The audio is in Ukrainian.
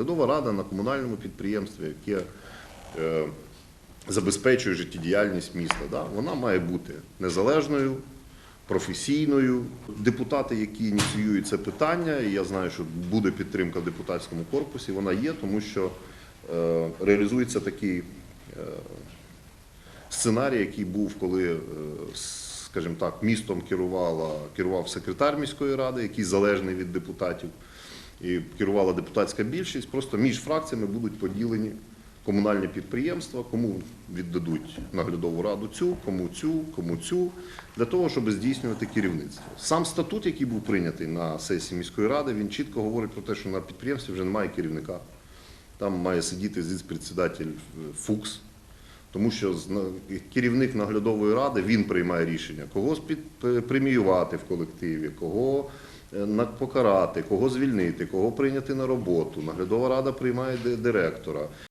Наглядова рада на комунальному підприємстві, яке е, забезпечує життєдіяльність міста, да, вона має бути незалежною, професійною. Депутати, які ініціюють це питання, і я знаю, що буде підтримка в депутатському корпусі, вона є, тому що е, реалізується такий е, сценарій, який був, коли, е, скажімо так, містом керувала, керував секретар міської ради, який залежний від депутатів, і керувала депутатська більшість. Просто між фракціями будуть поділені комунальні підприємства, кому віддадуть наглядову раду цю, кому цю, кому цю, для того, щоб здійснювати керівництво. Сам статут, який був прийнятий на сесії міської ради, він чітко говорить про те, що на підприємстві вже немає керівника. Там має сидіти зіцпредседатель е, Фукс, тому що керівник наглядової ради він приймає рішення, кого спід- преміювати в колективі, кого е, покарати, кого звільнити, кого прийняти на роботу. Наглядова рада приймає директора.